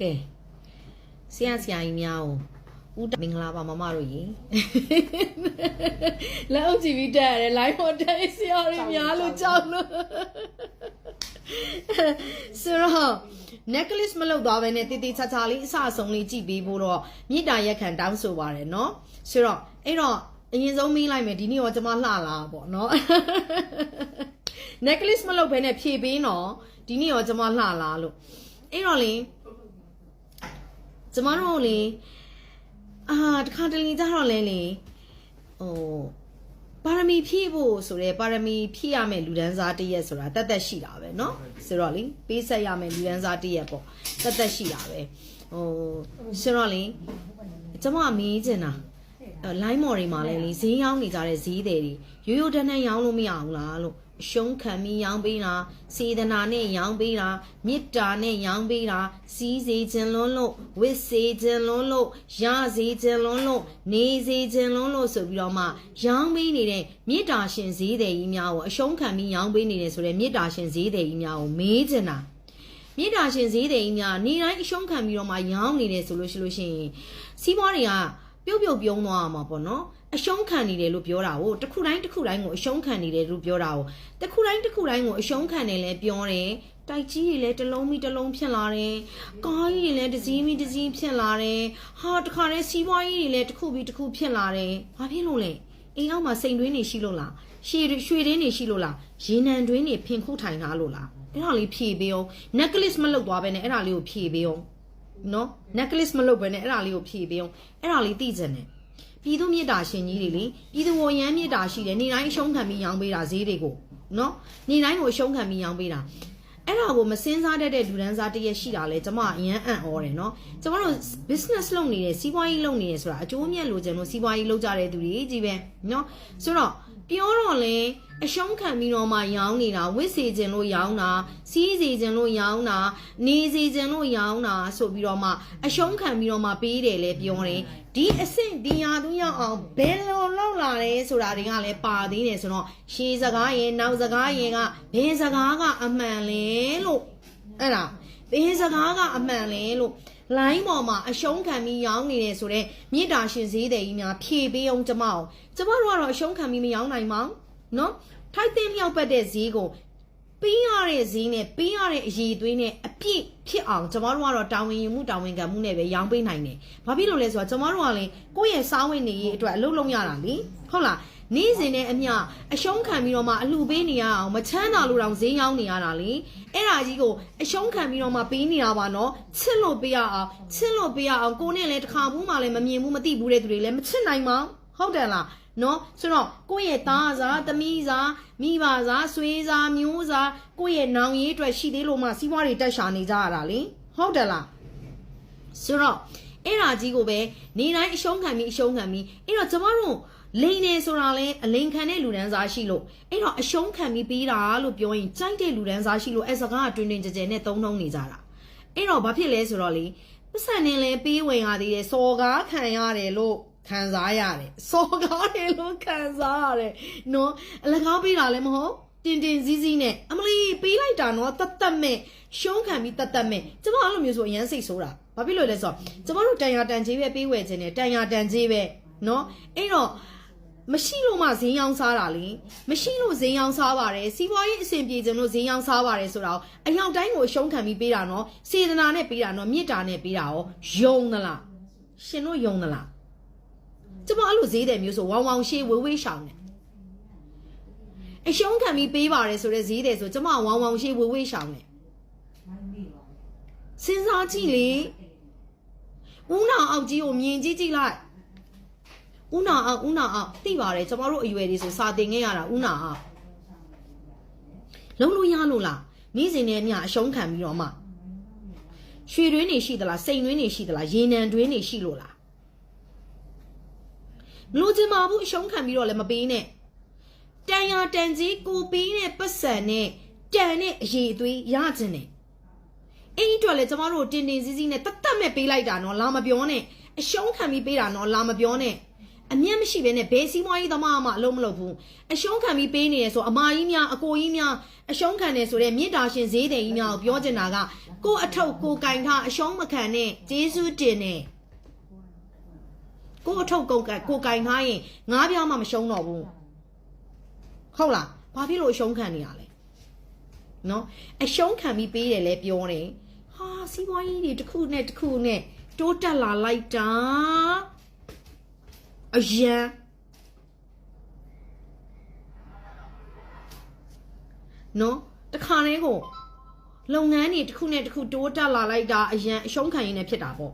ကဲဆရာဆရာကြီးများကိုဦးတမင်္ဂလာပါမမတို့ရေလက်အုပ်ကြည့်ပြီးတက်ရတယ် live ပေါ်တက်ဆရာတွေများလို့ကြောက်လို့ဆိုတော့ necklace မလုပ်သွားဘဲနဲ့တီတီချာချာလေးအဆအဆုံးလေးကြည့်ပေးဖို့တော့မြစ်တာရက်ခံတောင်းဆိုပါတယ်เนาะဆိုတော့အဲ့တော့အရင်ဆုံးမင်းလိုက်မယ်ဒီနေ့တော့ကျွန်မလှလာပေါ့เนาะ necklace မလုပ်ဘဲနဲ့ဖြည့်ပေးနော်ဒီနေ့တော့ကျွန်မလှလာလို့အဲ့တော့လေ ကျမတို့လေအာတခါတလေကြတော့လဲလေဟိုပါရမီဖြည့်ဖို့ဆိုရဲပါရမီဖြည့်ရမယ်လူဒန်းစားတစ်ရက်ဆိုတာတတ်တတ်ရှိတာပဲเนาะဆိုတော့လေပေးဆက်ရမယ်လူဒန်းစားတစ်ရက်ပေါ့တတ်တတ်ရှိတာပဲဟိုဆိုတော့လေကျမမေးချင်တာလိုင်းမော်တွေမှာလည်းလေဈေးရောက်နေကြတဲ့ဈေးတွေရိုးရိုးတန်းတန်းရောင်းလို့မရအောင်လားလို့အ ရှုံးခံပြီးရောင်းပေးတာစေတနာနဲ့ရောင်းပေးတာမေတ္တာနဲ့ရောင်းပေးတာစီးစေခြင်းလွန်းလို့ဝစ်စေခြင်းလွန်းလို့ရစေခြင်းလွန်းလို့နေစေခြင်းလွန်းလို့ဆိုပြီးတော့မှရောင်းပေးနေတဲ့မေတ္တာရှင်ဈေးတယ်ကြီးများကိုအရှုံးခံပြီးရောင်းပေးနေတယ်ဆိုတဲ့မေတ္တာရှင်ဈေးတယ်ကြီးများကိုမေးချင်တာမေတ္တာရှင်ဈေးတယ်ကြီးများနေတိုင်းအရှုံးခံပြီးတော့မှရောင်းနေတယ်ဆိုလို့ရှိလို့ရှိရင်စီးပွားတွေကပြုတ်ပြုတ်ပြုံးသွားအောင်ပါပေါ့နော် အရှုံးခံနေတယ်လို့ပြောတာကိုတစ်ခုတိုင်းတစ်ခုတိုင်းကိုအရှုံးခံနေတယ်လို့ပြောတာကိုတစ်ခုတိုင်းတစ်ခုတိုင်းကိုအရှုံးခံတယ်လဲပြောတယ်တိုက်ကြီးတွေလည်းတစ်လုံးပြီးတစ်လုံးဖြစ်လာတယ်ကားကြီးတွေလည်းတစ်စည်းပြီးတစ်စည်းဖြစ်လာတယ်ဟာတခါတည်းစီးပွားကြီးတွေလည်းတစ်ခုပြီးတစ်ခုဖြစ်လာတယ်ဘာဖြစ်လို့လဲအိမ်အောက်မှာစိန်တွင်းနေရှိလို့လားရှည်ရွှေတွင်းနေရှိလို့လားရေနံတွင်းနေဖင်ခုထိုင်ထားလို့လားအဲ့ဒါလေးဖြည့်ပေးအောင် necklace မလုပ်သွားပဲနဲ့အဲ့ဒါလေးကိုဖြည့်ပေးအောင်နော် necklace မလုပ်ပဲနဲ့အဲ့ဒါလေးကိုဖြည့်ပေးအောင်အဲ့ဒါလေးသိကြတယ် ပြည်သူမြစ်တာရှင်ကြီးတွေလေပြည်သူဝန်ရမ်းမြစ်တာရှိတယ်နေတိုင်းအရှုံးခံပြီးရောင်းပေးတာဈေးတွေကိုနော်နေတိုင်းကိုအရှုံးခံပြီးရောင်းပေးတာအဲ့ဒါကိုမစင်းစားတတ်တဲ့လူဒန်းစားတရက်ရှိတာလေကျမအရန်အံ့ဩတယ်နော်ကျမတို့ business လုပ်နေတယ်စီးပွားရေးလုပ်နေတယ်ဆိုတာအကျိုးအမြတ်လိုချင်လို့စီးပွားရေးလုပ်ကြတဲ့သူတွေကြီးပဲနော်ဆိုတော့ ပြောတော့လေအရှုံးခံပြီးတော့မှရောင်းနေတာဝစ်စေခြင်းလို့ရောင်းတာစီးစေခြင်းလို့ရောင်းတာနေစေခြင်းလို့ရောင်းတာဆိုပြီးတော့မှအရှုံးခံပြီးတော့မှပေးတယ်လေပြောတယ်ဒီအဆင့်ဒီရာသူရောက်အောင်ဘယ်လိုလောက်လာလဲဆိုတာတွေကလည်းပါသေးတယ်ဆိုတော့ရှေးစကားရင်နောက်စကားရင်ကဘယ်စကားကအမှန်လဲလို့အဲ့ဒါဘယ်စကားကအမှန်လဲလို့ လိုင်းပေါ်မှာအရှုံးခံပြီးရောင်းနေတယ်ဆိုတော့မြစ်တာရှင်ဈေးတယ်ကြီးများဖြေပေးအောင်ကျမအောင်ကျမတို့ကတော့အရှုံးခံပြီးမရောင်းနိုင်ပါဘူးနော်ထိုက်တဲ့မြောက်ပတ်တဲ့ဈေးကိုပေးရတဲ့ဈေးနဲ့ပေးရတဲ့အရေးသွေးနဲ့အပြည့်ဖြစ်အောင်ကျမတို့ကတော့တာဝန်ယူမှုတာဝန်ခံမှုနဲ့ပဲရောင်းပေးနိုင်တယ်။ဘာဖြစ်လို့လဲဆိုတော့ကျမတို့ကလည်းကိုယ့်ရဲ့စားဝင်နေရေးအတွက်အလုပ်လုပ်ရတာလေ။ဟုတ်လား။ နေ့စဉ်နဲ့အမျှအရှုံးခံပြီးတော့မှအလှပေးနေရအောင်မချမ်းသာလို့တောင်ဈေးရောင်းနေရတာလေ။အဲ့ဒါကြီးကိုအရှုံးခံပြီးတော့မှပေးနေတာပါနော်။ချစ်လို့ပေးရအောင်ချစ်လို့ပေးရအောင်ကိုနဲ့လည်းတစ်ခါဘူးမှလည်းမမြင်ဘူးမသိဘူးတဲ့သူတွေလည်းမချစ်နိုင်ပါဘူး။ဟုတ်တယ်လား။နော်ဆိုတော့ကိုယ့်ရဲ့သားစားသမီးစားမိဘစားဆွေးစားမျိုးစားကိုယ့်ရဲ့နောင်ရေးအတွက်ရှိသေးလို့မှစီးပွားတွေတက်ရှာနေကြရတာလေဟုတ်တယ်လားဆိုတော့အဲ့ဒါကြီးကိုပဲနေတိုင်းအရှုံးခံပြီးအရှုံးခံပြီးအဲ့တော့ကျမတို့ လိန်နေဆိုတာလဲအလိန်ခံတဲ့လူဒန်းစားရှိလို့အဲ့တော့အရှုံးခံပြီးပေးတာလို့ပြောရင်ကြိုက်တဲ့လူဒန်းစားရှိလို့အဲ့စကားကတွင်တွင်ကြဲကြဲနဲ့သုံးနှုံးနေကြတာအဲ့တော့ဘာဖြစ်လဲဆိုတော့လေပတ်စံနေလဲပေးဝင်ရသေးတယ်စော်ကားခံရတယ်လို့ခံစားရတယ်စော်ကားတယ်လို့ခံစားရတယ်နော်အလကားပေးတာလည်းမဟုတ်တင်တင်စည်းစည်းနဲ့အမလီပေးလိုက်တာနော်တတ်တတ်မဲ့ရှုံးခံပြီးတတ်တတ်မဲ့ကျမအဲ့လိုမျိုးဆိုအရန်စိတ်ဆိုးတာဘာဖြစ်လို့လဲဆိုတော့ကျမတို့တန်ရာတန်ကြီးပဲပေးဝယ်ခြင်းနဲ့တန်ရာတန်ကြီးပဲနော်အဲ့တော့ မရှိလို့မှဈေးရောင်းစားတာလေမရှိလို့ဈေးရောင်းစားပါတယ်စီးပွားရေးအဆင်ပြေခြင်းလို့ဈေးရောင်းစားပါတယ်ဆိုတော့အယောက်တိုင်းကိုအရှုံးခံပြီးပေးတာနော်စေတနာနဲ့ပေးတာနော်မေတ္တာနဲ့ပေးတာရောယုံသလားရှင်တို့ယုံသလားကျမအဲ့လိုဈေးတယ်မျိုးဆိုဝောင်ဝောင်ရှေးဝေးဝေးရှောင်းတယ်အရှုံးခံပြီးပေးပါတယ်ဆိုတဲ့ဈေးတယ်ဆိုကျမဝောင်ဝောင်ရှေးဝေးဝေးရှောင်းတယ်စဉ်းစားကြည့်လေဦးနာအောက်ကြီးကိုမြင်ကြည့်ကြည့်လိုက် ဦးနာအောက်ဦးနာအောက်သိပါတယ်ကျမတို့အရွယ်တွေဆိုစာသင်ခဲ့ရတာဦးနာအောက်လုံးလို့ရလို့လားမိစဉ်နဲ့အမျှအရှုံးခံပြီးတော့မှရွှေတွင်းနေရှိသလားစိန်တွင်းနေရှိသလားရေနံတွင်းနေရှိလို့လားမလို့ချင်ပါဘူးအရှုံးခံပြီးတော့လည်းမပေးနဲ့တန်ရာတန်ကြီးကိုပေးတဲ့ပတ်စံနဲ့တန်တဲ့အရေးအသွေးရခြင်းနဲ့အဲ့ဒီအတွက်လည်းကျမတို့တင်တင်စည်းစည်းနဲ့တတ်တတ်မဲ့ပေးလိုက်တာနော်လာမပြောနဲ့အရှုံးခံပြီးပေးတာနော်လာမပြောနဲ့ အမျက်မရှိဘဲနဲ့ဘယ်စီးပွားရေးသမားမှအလုံးမလုပ်ဘူးအရှုံးခံပြီးပေးနေရဆိုအမကြီးများအကိုကြီးများအရှုံးခံနေဆိုတဲ့မြေတာရှင်ဈေးတယ်ကြီးများကိုပြောချင်တာကကို့အထုပ်ကိုကင်ထားအရှုံးမခံနဲ့ဂျေစုတင်နဲ့ကို့အထုပ်ကိုကကိုကင်ထားရင်ငါးပြားမှမရှုံးတော့ဘူးဟုတ်လားဘာဖြစ်လို့အရှုံးခံနေရလဲနော်အရှုံးခံပြီးပေးတယ်လဲပြောတယ်ဟာစီးပွားရေးတွေတစ်ခုနဲ့တစ်ခုနဲ့တိုးတက်လာလိုက်တာ အရန်နော်တခါတည်းကိုလုပ်ငန်းတွေတစ်ခုနဲ့တစ်ခုတိုးတက်လာလိုက်တာအရန်အရှုံးခံရင်းနဲ့ဖြစ်တာပေါ့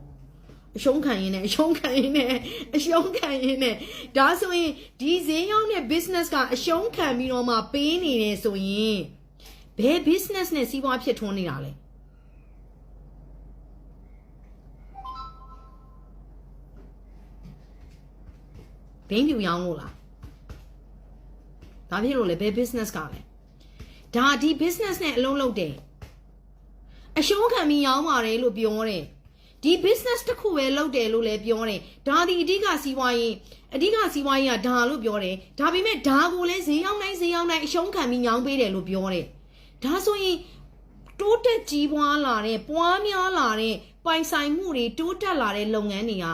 အရှုံးခံရင်းနဲ့အရှုံးခံရင်းနဲ့အရှုံးခံရင်းနဲ့ဒါဆိုရင်ဒီဈေးရောက်တဲ့ business ကအရှုံးခံပြီးတော့မှပေးနေတယ်ဆိုရင်ဘယ် business နဲ့စီးပွားဖြစ်ထွန်းနေတာလဲ ဘင်းပြူရောင်းလို့လားဒါဖြစ်လို့လေဘယ် business ကလဲဒါဒီ business နဲ့အလုံးလုံးတယ်အရှုံးခံပြီးရောင်းပါတယ်လို့ပြောတယ်ဒီ business တစ်ခုပဲလုပ်တယ်လို့လည်းပြောတယ်ဒါဒီအဓိကစီးပွားရေးအဓိကစီးပွားရေးကဒါလို့ပြောတယ်ဒါပေမဲ့ဒါကိုလည်းဈေးရောက်တိုင်းဈေးရောက်တိုင်းအရှုံးခံပြီးညောင်းပေးတယ်လို့ပြောတယ်ဒါဆိုရင်တိုးတက်ကြီးပွားလာတဲ့ပွားများလာတဲ့ပိုင်ဆိုင်မှုတွေတိုးတက်လာတဲ့လုပ်ငန်းတွေက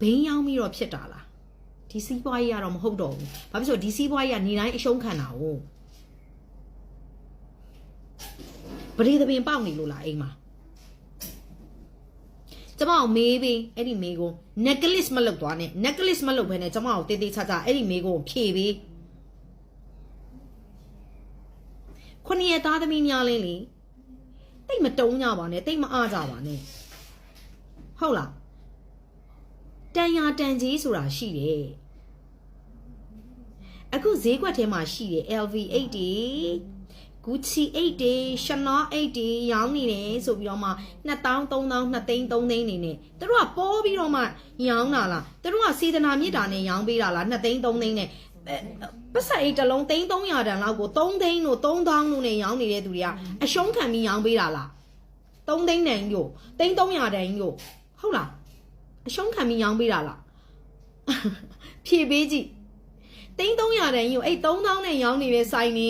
ဘိန်းရောင်းပြီးတော့ဖြစ်တာလားဒီစီးပွားရေးကတော့မဟုတ်တော့ဘူးဘာဖြစ်လို့ဒီစီးပွားရေးကနေတိုင်းအရှုံးခံတာ哦ပရိသပင်ပေါက်နေလို့လားအိမ်မှာကျမကိုမေးပြီးအဲ့ဒီမေးကို necklace မလုပ်သွားနဲ့ necklace မလုပ်ဘဲနဲ့ကျမကိုတေးသေးချာချာအဲ့ဒီမေးကိုဖြည့်ပြီးခုနှစ်ရက်သားသမီးများလင်းလေတိတ်မတုံးကြပါနဲ့တိတ်မအားကြပါနဲ့ဟုတ်လား တန်ရာတန်ကြီးဆိုတာရှိတယ်အခုဈေးကွက်ထဲမှာရှိတယ် LV8 တွေ Gucci 8တွေ Chanel 8တွေရောင်းနေတယ်ဆိုပြီးတော့မှ2000 3000 2သိန်း3သိန်းနေနေသူတို့ကပေါ်ပြီးတော့မှရောင်းတာလားသူတို့ကစေတနာမြစ်တာနဲ့ရောင်းပေးတာလား2သိန်း3သိန်းနဲ့အဲပတ်စံအိတ်တစ်လုံးသိန်း300တန်လောက်ကို3သိန်းတို့3000တို့နဲ့ရောင်းနေတဲ့သူတွေကအရှုံးခံပြီးရောင်းပေးတာလား3သိန်းတန်ကြီးကိုသိန်း300တန်ကြီးကိုဟုတ်လား အရှုံးခံပြီးရောင်းပေးတာလားဖြည့်ပေးကြည့်သိန်း300တန်ကြီးကိုအဲ့3000နဲ့ရောင်းနေတဲ့ဆိုင်နေ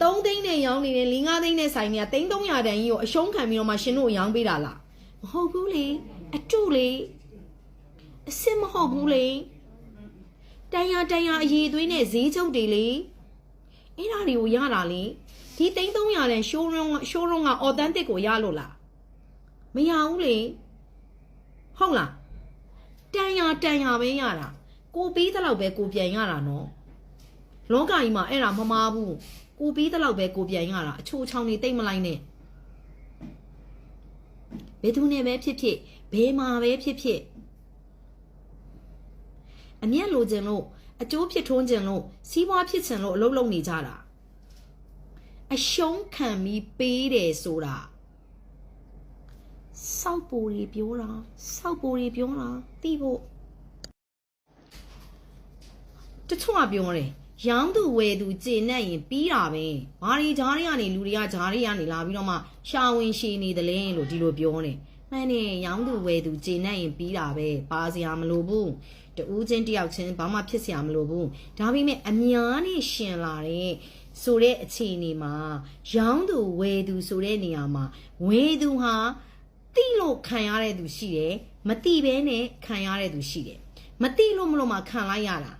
3သိန်းနဲ့ရောင်းနေတဲ့4 5သိန်းနဲ့ဆိုင်နေကသိန်း300တန်ကြီးကိုအရှုံးခံပြီးတော့မှရှင်တို့ရောင်းပေးတာလားမဟုတ်ဘူးလေအတုလေအစ်စ်မဟုတ်ဘူးလေတန်ရတန်ရအရေးသွေးနဲ့ဈေးချုပ်တွေလေအဲ့ဒါတွေကိုရတာလေဒီသိန်း300တန် showroom showroom က authentic ကိုရလို့လားမရဘူးလေဟုတ်လား တန်ရတန်ရပဲရတာကိုပြီးတဲ့လောက်ပဲကိုပြန်ရတာနော်လောကကြီးမှာအဲ့ဒါမမားဘူးကိုပြီးတဲ့လောက်ပဲကိုပြန်ရတာအချိုးချောင်းနေတိတ်မလိုက်နဲ့ဘယ်သူနဲ့ပဲဖြစ်ဖြစ်ဘယ်မှာပဲဖြစ်ဖြစ်အမျက်လိုချင်လို့အကျိုးဖြစ်ထွန်းချင်လို့စီးပွားဖြစ်ချင်လို့အလုပ်လုပ်နေကြတာအရှုံးခံပြီးပေးတယ်ဆိုတာ စောက်ပူတွေပြောတာစောက်ပူတွေပြောတာသိဖို့တချို့ကပြောတယ်ရောင်းသူဝယ်သူကျေနပ်ရင်ပြီးတာပဲဘာတွေဂျားတွေကနေလူတွေကဂျားတွေကနေလာပြီးတော့မှရှာဝင်ရှည်နေတယ်လဲလို့ဒီလိုပြောနေမှန်တယ်ရောင်းသူဝယ်သူကျေနပ်ရင်ပြီးတာပဲပါစရာမလိုဘူးတူးချင်းတယောက်ချင်းဘာမှဖြစ်စရာမလိုဘူးဒါပေမဲ့အများနဲ့ရှင်လာတဲ့ဆိုတဲ့အခြေအနေမှာရောင်းသူဝယ်သူဆိုတဲ့နေရာမှာဝယ်သူဟာ တိလို့ခံရတဲ့သူရှိတယ်မတိဘဲနဲ့ခံရတဲ့သူရှိတယ်မတိလို့မလို့မှခံလိုက်ရတာ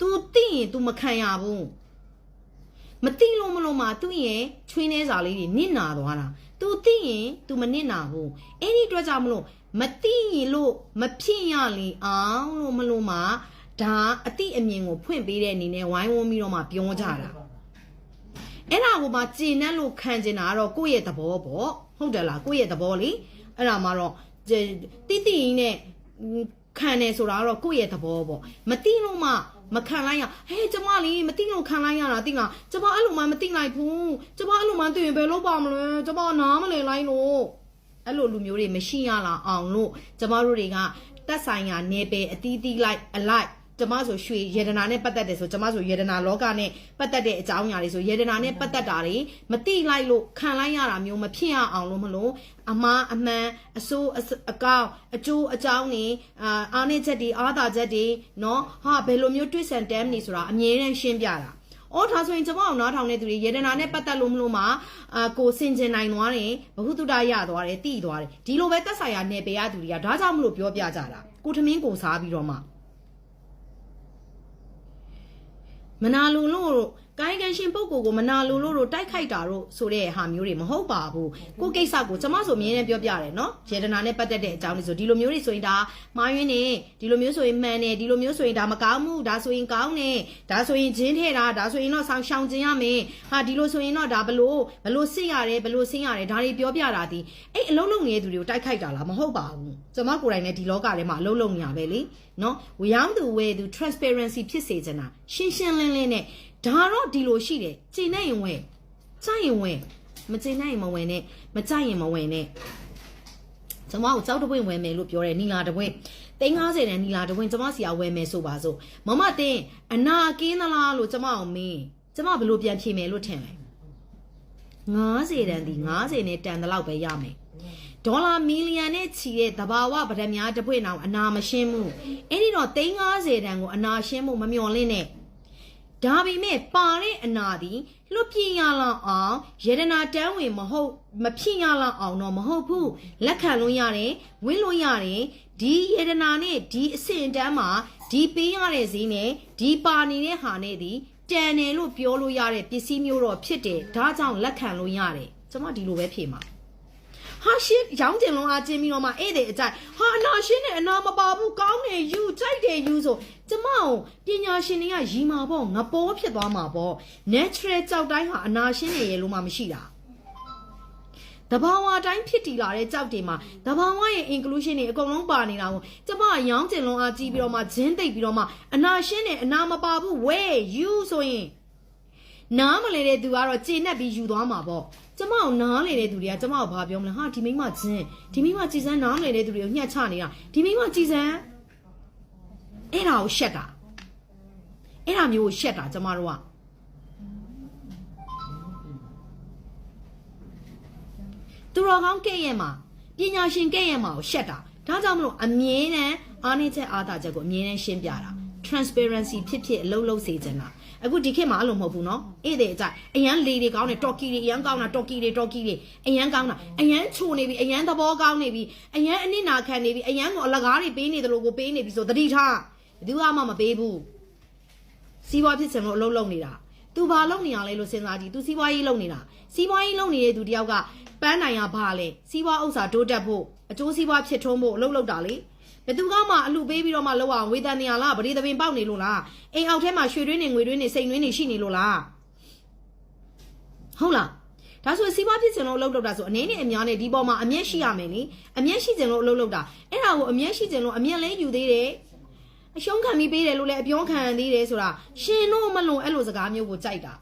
तू တိရင် तू မခံရဘူးမတိလို့မလို့မှသူ့ရဲ့ချွေးနှဲစာလေးတွေနစ်နာသွားတာ तू တိရင် तू မနစ်နာဘူးအဲ့ဒီအတွက်ကြောင့်မလို့မတိရင်လို့မဖြစ်ရလေအောင်လို့မလို့မှဒါအတိအမြင်ကိုဖွင့်ပေးတဲ့အနေနဲ့ဝိုင်းဝန်းပြီးတော့မှပြောကြတာအဲ့ဒါကိုမှကျင်နှက်လို့ခံကျင်တာကတော့ကိုယ့်ရဲ့သဘောပေါ့ ဟုတ်တယ်လားကိုယ့်ရဲ့သဘောလေအဲ့ဒါမှတော့တိတိရင်းနဲ့ခံတယ်ဆိုတာကတော့ကိုယ့်ရဲ့သဘောပေါ့မတိလို့မှမခံလိုက်ရဟဲ့ကျမလေးမသိလို့ခံလိုက်ရတာသိလားကျမအဲ့လိုမှမသိလိုက်ဘူးကျမအဲ့လိုမှသိရင်ဘယ်လုပ်ပါမလဲကျမနားမလည်လိုက်လို့အဲ့လိုလူမျိုးတွေမရှိရလားအောင်လို့ကျမတို့တွေကတက်ဆိုင်ရာနေပယ်အတီးတီးလိုက်အလိုက်တ ကျမဆိုရွှေယေဒနာနဲ့ပတ်သက်တယ်ဆိုကျမဆိုယေဒနာလောကနဲ့ပတ်သက်တဲ့အကြောင်းအရာတွေဆိုယေဒနာနဲ့ပတ်သက်တာတွေမတိလိုက်လို့ခံလိုက်ရတာမျိုးမဖြစ်ရအောင်လို့မလို့အမားအမှန်အစိုးအစအကောင့်အကျိုးအကြောင်းနေအာအားနည်းချက်တွေအားသာချက်တွေเนาะဟာဘယ်လိုမျိုး twist and turn နေဆိုတာအမြဲတမ်းရှင်းပြတာ အော်ဒါဆိုရင်ကျွန်မအောင်နားထောင်တဲ့သူတွေယေဒနာနဲ့ပတ်သက်လို့မလို့မှာအာကိုစင်ကျင်နိုင်သွားတယ်ဘဟုတုတရသွားတယ်တိသွားတယ်ဒီလိုပဲတက်ဆိုင်ရာနယ်ပယ်ရသူတွေကဒါကြောင့်မလို့ပြောပြကြတာကိုထမင်းကိုစားပြီးတော့မှ မနာလိုလို့ ကိုင်းကန်ရှင်ပုဂ္ဂိုလ်ကိုမနာလိုလို့တိုက်ခိုက်တာတို့ဆိုတဲ့ဟာမျိုးတွေမဟုတ်ပါဘူးကိုကိစ္စကိုကျွန်မဆိုအမြဲတမ်းပြောပြတယ်နော်ယေဒနာနဲ့ပတ်သက်တဲ့အကြောင်းတွေဆိုဒီလိုမျိုးတွေဆိုရင်ဒါမှားယွင်းနေဒီလိုမျိုးဆိုရင်မှန်တယ်ဒီလိုမျိုးဆိုရင်ဒါမကောင်းဘူးဒါဆိုရင်ကောင်းတယ်ဒါဆိုရင်ဂျင်းထဲတာဒါဆိုရင်တော့ဆောင်းရှောင်ခြင်းရမယ်ဟာဒီလိုဆိုရင်တော့ဒါဘလို့ဘလို့စစ်ရတယ်ဘလို့ဆင်းရတယ်ဒါတွေပြောပြတာဒီအဲ့အလုံးလုံးနေတဲ့သူတွေကိုတိုက်ခိုက်တာလားမဟုတ်ပါဘူးကျွန်မကိုယ်တိုင်လည်းဒီလောကထဲမှာအလုံးလုံးနေရပဲလေနော်ဝရောင်းသူဝဲသူ transparency ဖြစ်စေချင်တာရှင်းရှင်းလင်းလင်းနဲ့ ဒါတော့ဒီလိုရှိတယ်ကျင်နေရင်ဝဲကြိုက်ရင်ဝဲမကျင်နိုင်ရင်မဝင်နဲ့မကြိုက်ရင်မဝင်နဲ့ကျမကိုကြောက်တပွင့်ဝယ်မယ်လို့ပြောတယ်နီလာတပွင့်350တန်းနီလာတပွင့်ကျမစီအောင်ဝယ်မယ်ဆိုပါစို့မမတင်းအနာကင်းသလားလို့ကျမအောင်မင်းကျမဘယ်လိုပြန်ဖြေမယ်လို့ထင်လဲ90တန်းဒီ90နဲ့တန်တဲ့လောက်ပဲရမယ်ဒေါ်လာမီလီယံနဲ့ချီတဲ့တဘာဝဗဒများတပွင့်အောင်အနာမရှင်းဘူးအဲ့ဒီတော့350တန်းကိုအနာရှင်းဖို့မမျှော်လင့်နဲ့ ဒါပေမဲ့ပါတဲ့အနာသည်လွတ်ပြင်းရလောက်အောင်ယေဒနာတန်းဝင်မဟုတ်မဖြစ်ရလောက်အောင်တော့မဟုတ်ဘူးလက်ခံလို့ရတယ်ဝင်းလို့ရတယ်ဒီယေဒနာနဲ့ဒီအဆင့်တန်းမှာဒီပေးရတဲ့ဈေးနဲ့ဒီပါနေတဲ့ဟာနဲ့ဒီတန်တယ်လို့ပြောလို့ရတဲ့ပစ္စည်းမျိုးတော့ဖြစ်တယ်ဒါကြောင့်လက်ခံလို့ရတယ်ကျွန်မဒီလိုပဲဖြေမှာ ဟာရှင်းရောင်းတင်လုံးအားကျင်းပြီးတော့မှဧည့်သည်အကြိုက်ဟာအနာရှင်းနဲ့အနာမပါဘူးကောင်းတယ်ယူကြိုက်တယ်ယူဆိုကျမအောင်ပညာရှင်တွေကရီမာပေါ့ငပေါ်ဖြစ်သွားမှာပေါ့ natural ကြောက်တိုင်းဟာအနာရှင်းနေရလို့မှမရှိတာတဘာဝတိုင်းဖြစ်တည်လာတဲ့ကြောက်တွေမှာတဘာဝရဲ့ inclusion တွေအကုန်လုံးပါနေတာကိုကျမကရောင်းကျင်လုံးအားကြီးပြီးတော့မှဂျင်းသိပ်ပြီးတော့မှအနာရှင်းနဲ့အနာမပါဘူးဝဲယူဆိုရင်နားမလဲတဲ့သူကတော့ကျေနပ်ပြီးယူသွားမှာပေါ့ ကျမအောင်နားလေတဲ့သူတွေကကျမကိုဘာပြောမလဲဟာဒီမိမဂျင်းဒီမိမကြည်စမ်းနားမလဲတဲ့သူတွေကိုညှက်ချနေတာဒီမိမကြည်စမ်းအဲ့ဒါကိုရှက်တာအဲ့ဒါမျိုးကိုရှက်တာကျမတို့ကသူတော်ကောင်းကဲ့ရဲ့မှာပညာရှင်ကဲ့ရဲ့မှာကိုရှက်တာဒါကြောင့်မလို့အမြဲတမ်းအားနည်းချက်အားသာချက်ကိုအမြဲတမ်းရှင်းပြတာ transparency ဖြစ်ဖြစ်အလုပ်လုပ်စေချင်တာအခုဒီခေတ်မှာအဲ့လိုမဟုတ်ဘူးနော်အေးတဲ့အကြအရန်လေတွေကောင်းတယ်တော်ကီတွေအရန်ကောင်းတာတော်ကီတွေတော်ကီတွေအရန်ကောင်းတာအရန်ချိုနေပြီအရန်သဘောကောင်းနေပြီအရန်အနစ်နာခံနေပြီအရန်ကိုအလကားတွေပေးနေတယ်လို့ကိုပေးနေပြီဆိုသတိထားဘယ်သူမှမပေးဘူးစီးပွားဖြစ်စံလို့အလုပ်လုပ်နေတာ तू ဘာလုပ်နေရလဲလို့စဉ်းစားကြည့် तू စီးပွားရေးလုပ်နေတာစီးပွားရေးလုပ်နေတဲ့သူတယောက်ကပန်းနိုင်ရဘာလဲစီးပွားဥစ္စာတိုးတက်ဖို့အကျိုးစီးပွားဖြစ်ထွန်းဖို့အလုပ်လုပ်တာလေ ဘယ်သူကမှအလှပေးပြီးတော့မှလောက်အောင်ဝေဒန်နေရလားဗတိသပင်ပေါက်နေလို့လားအိမ်အောက်ထဲမှာရွှေတွင်းနေငွေတွင်းနေစိန်တွင်းနေရှိနေလို့လားဟုတ်လားဒါဆိုစီးပွားဖြစ်စင်လို့အလုပ်လုပ်တာဆိုအနေနဲ့အများနဲ့ဒီပေါ်မှာအမျက်ရှိရမယ်လေအမျက်ရှိစင်လို့အလုပ်လုပ်တာအဲ့ဒါကိုအမျက်ရှိစင်လို့အမျက်လဲယူသေးတယ်အရှုံးခံပြီးပေးတယ်လို့လည်းအပြောခံသေးတယ်ဆိုတာရှင်တို့မလုံအဲ့လိုစကားမျိုးကိုကြိုက်တာ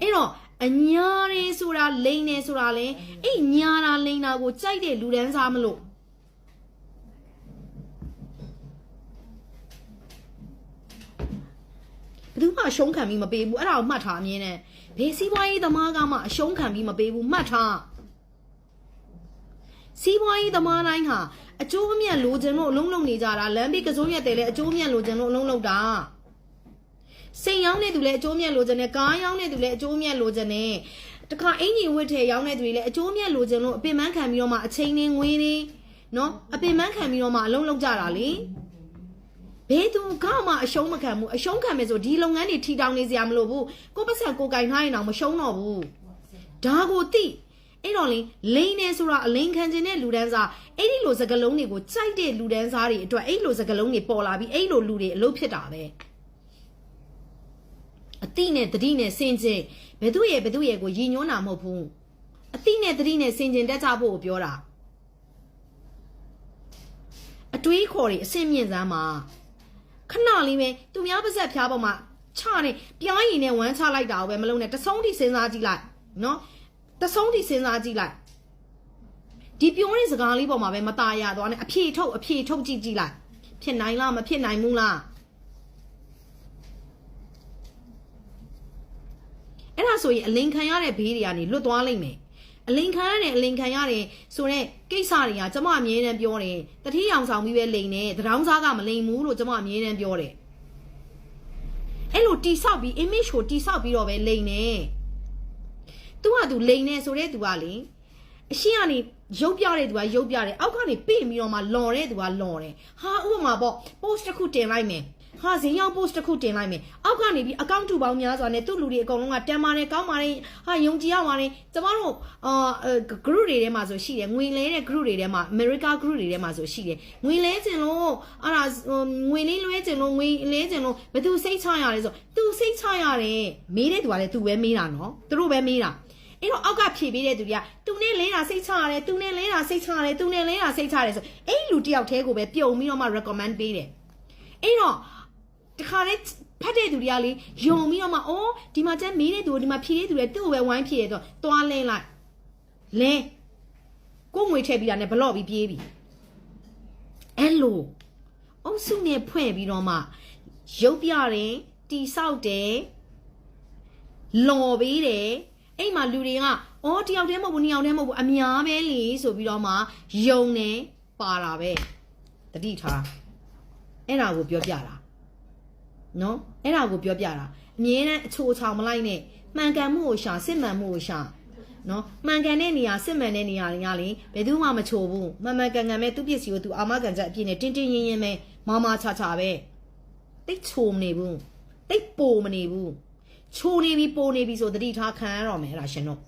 အဲ့တော့အညာတွေဆိုတာလိန်နေဆိုတာလဲအဲ့ညာတာလိန်တာကိုကြိုက်တဲ့လူတန်းစားမလို့ ဘယ်သူမှအရှုံးခံပြီးမပေးဘူးအဲ့ဒါကိုမှတ်ထားအမြင်နဲ့ဘေးစီးပွားရေးသမားကမှအရှုံးခံပြီးမပေးဘူးမှတ်ထားစီးပွားရေးသမားတိုင်းဟာအကျိုးအမြတ်လိုချင်လို့အလုံးလုံးနေကြတာလမ်းဘေးကစိုးမြတ်တယ်လေအကျိုးအမြတ်လိုချင်လို့အလုံးလုံးတာစိန်ရောင်းတဲ့သူလည်းအကျိုးအမြတ်လိုချင်တယ်ကားရောင်းတဲ့သူလည်းအကျိုးအမြတ်လိုချင်တယ်တခါအင်ကြီးဝတ်ထဲရောင်းတဲ့သူတွေလည်းအကျိုးအမြတ်လိုချင်လို့အပင်ပန်းခံပြီးတော့မှအချိန်နဲ့ငွေတွေနော်အပင်ပန်းခံပြီးတော့မှအလုံးလုံးကြတာလေ ဘယ်သူကမှအရှုံးမခံဘူးအရှုံးခံမယ်ဆိုဒီလုပ်ငန်းတွေထီတောင်နေစရာမလိုဘူးကိုယ့်ပတ်စံကိုယ်ကင်ထားရင်တော့မရှုံးတော့ဘူးဒါကိုသိအဲ့တော့လေလိန်နေဆိုတာအလိန်ခံခြင်းတဲ့လူဒန်းစားအဲ့ဒီလိုစကလုံးတွေကိုကြိုက်တဲ့လူဒန်းစားတွေအတွက်အဲ့လိုစကလုံးတွေပေါ်လာပြီးအဲ့လိုလူတွေအလုပ်ဖြစ်တာပဲအတိနဲ့တတိနဲ့စင်ကျင်ဘယ်သူရဲ့ဘယ်သူရဲ့ကိုရည်ညွှန်းတာမဟုတ်ဘူးအတိနဲ့တတိနဲ့စင်ကျင်တက်ကြဖို့ကိုပြောတာအတွေးခေါ်တွေအစင်မြင့်စမ်းမှာ ခဏလေးပဲသူများပါဇက်ဖျားပေါ်မှာချနေပြားရင်နဲ့ဝမ်းချလိုက်တာကိုပဲမလုံးနဲ့တဆုံးထိစဉ်းစားကြည့်လိုက်နော်တဆုံးထိစဉ်းစားကြည့်လိုက်ဒီပြောတဲ့စကားလေးပေါ်မှာပဲမตายရသွားနဲ့အဖြေထုတ်အဖြေထုတ်ကြည့်ကြည့်လိုက်ဖြစ်နိုင်လားမဖြစ်နိုင်ဘူးလားအဲ့ဒါဆိုရင်အလိန်ခံရတဲ့ဘေးတွေကနေလွတ်သွားလိမ့်မယ် အလင်ခံရတယ်အလင်ခံရတယ်ဆိုတော့ကိစ္စတွေကကျမအမြဲတမ်းပြောတယ်တတိယောင်ဆောင်ပြီးပဲလိန်တယ်တရောင်းစားကမလိန်ဘူးလို့ကျမအမြဲတမ်းပြောတယ်အဲ့လိုတိဆောက်ပြီး image ကိုတိဆောက်ပြီးတော့ပဲလိန်နေသူကသူလိန်နေဆိုတဲ့သူကလေအရှင်းကနေရုပ်ပြတဲ့သူကရုပ်ပြတယ်အောက်ကနေပြင်ပြီးတော့မှလော်တဲ့သူကလော်တယ်ဟာဥပမာပေါ့ post တစ်ခုတင်လိုက်မယ် ဟာဈေးရောက် post တစ်ခုတင်လိုက်မယ်အောက်ကနေပြီး account တူပေါင်းများစွာနဲ့သူ့လူတွေအကုန်လုံးကတန်ပါတယ်ကောင်းပါတယ်ဟာယုံကြည်ရပါတယ်ကျမတို့အာ group တွေထဲမှာဆိုရှိတယ်ငွေလဲတဲ့ group တွေထဲမှာ America group တွေထဲမှာဆိုရှိတယ်ငွေလဲခြင်းလို့အဲ့ဒါငွေလေးလွှဲခြင်းလို့ငွေလဲခြင်းလို့ဘယ်သူစိတ်ချရလဲဆိုသူစိတ်ချရတယ်မေးတဲ့သူကလည်းသူပဲမေးတာနော်သူတို့ပဲမေးတာအဲ့တော့အောက်ကဖြေပေးတဲ့သူတွေကသူနဲ့လဲတာစိတ်ချရတယ်သူနဲ့လဲတာစိတ်ချရတယ်သူနဲ့လဲတာစိတ်ချရတယ်ဆိုအဲ့လူတယောက်တည်းကိုပဲပြုံပြီးတော့မှ recommend ပေးတယ်အဲ့တော့ တခါလေဖတ်တဲ့သူတွေကလေယုံပြီးတော့မှအော်ဒီမှာကျန်မေးတဲ့သူကိုဒီမှာဖြေတဲ့သူတွေသူ့ကိုပဲဝိုင်းဖြေရတော့တွားလဲလိုက်လဲကိုယ်ငွေထည့်ပြီးတာနဲ့ဘလော့ပြီးပြေးပြီအဲ့လိုအုပ်စုနဲ့ဖွဲ့ပြီးတော့မှရုပ်ပြတယ်တီဆောက်တယ်လော်ပေးတယ်အဲ့မှာလူတွေကအော်တယောက်တည်းမဟုတ်ဘူးနှစ်ယောက်တည်းမဟုတ်ဘူးအများပဲလေဆိုပြီးတော့မှယုံနေပါတာပဲတတိထားအဲ့ဒါကိုပြောပြတာ နော်အဲ့ဒါကိုပြောပြတာအမြဲတမ်းအချိုးချောင်မလိုက်နဲ့မှန်ကန်မှုကိုရှာစစ်မှန်မှုကိုရှာနော်မှန်ကန်တဲ့နေရာစစ်မှန်တဲ့နေရာတွေကလေဘယ်သူမှမချိုးဘူးမှန်မှန်ကန်ကန်ပဲသူ့ပစ္စည်းကိုသူအာမခံချက်အပြည့်နဲ့တင်းတင်းရင်းရင်းပဲမာမာချာချာပဲတိတ်ချိုမနေဘူးတိတ်ပိုမနေဘူးချိုနေပြီပိုနေပြီဆိုတတိထားခံရတော့မယ်အဲ့ဒါရှင်တို့